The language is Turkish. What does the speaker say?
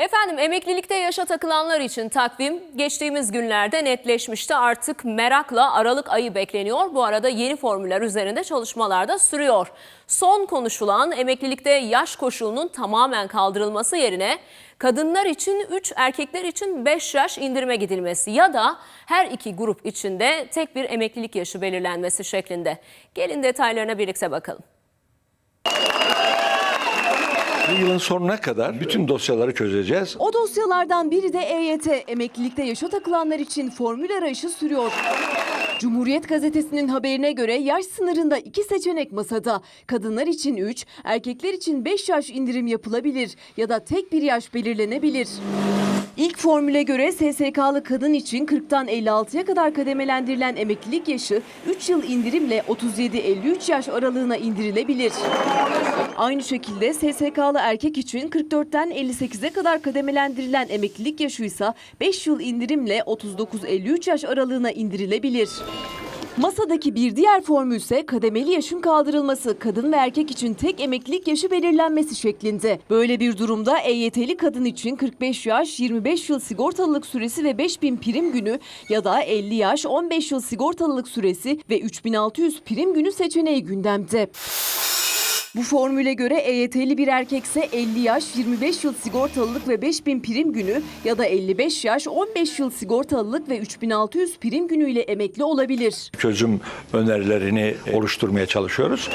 Efendim emeklilikte yaşa takılanlar için takvim geçtiğimiz günlerde netleşmişti. Artık merakla Aralık ayı bekleniyor. Bu arada yeni formüller üzerinde çalışmalar da sürüyor. Son konuşulan emeklilikte yaş koşulunun tamamen kaldırılması yerine kadınlar için 3, erkekler için 5 yaş indirime gidilmesi ya da her iki grup içinde tek bir emeklilik yaşı belirlenmesi şeklinde. Gelin detaylarına birlikte bakalım. Bu yılın sonuna kadar bütün dosyaları çözeceğiz. O dosyalardan biri de EYT. Emeklilikte yaşa takılanlar için formül arayışı sürüyor. Cumhuriyet gazetesinin haberine göre yaş sınırında iki seçenek masada. Kadınlar için 3, erkekler için 5 yaş indirim yapılabilir ya da tek bir yaş belirlenebilir. İlk formüle göre SSK'lı kadın için 40'tan 56'ya kadar kademelendirilen emeklilik yaşı 3 yıl indirimle 37-53 yaş aralığına indirilebilir. Aynı şekilde SSK'lı erkek için 44'ten 58'e kadar kademelendirilen emeklilik yaşı ise 5 yıl indirimle 39-53 yaş aralığına indirilebilir. Masadaki bir diğer formül ise kademeli yaşın kaldırılması, kadın ve erkek için tek emeklilik yaşı belirlenmesi şeklinde. Böyle bir durumda EYT'li kadın için 45 yaş, 25 yıl sigortalılık süresi ve 5000 prim günü ya da 50 yaş, 15 yıl sigortalılık süresi ve 3600 prim günü seçeneği gündemde. Bu formüle göre EYT'li bir erkekse 50 yaş, 25 yıl sigortalılık ve 5000 prim günü ya da 55 yaş, 15 yıl sigortalılık ve 3600 prim günüyle emekli olabilir. Çözüm önerilerini oluşturmaya çalışıyoruz.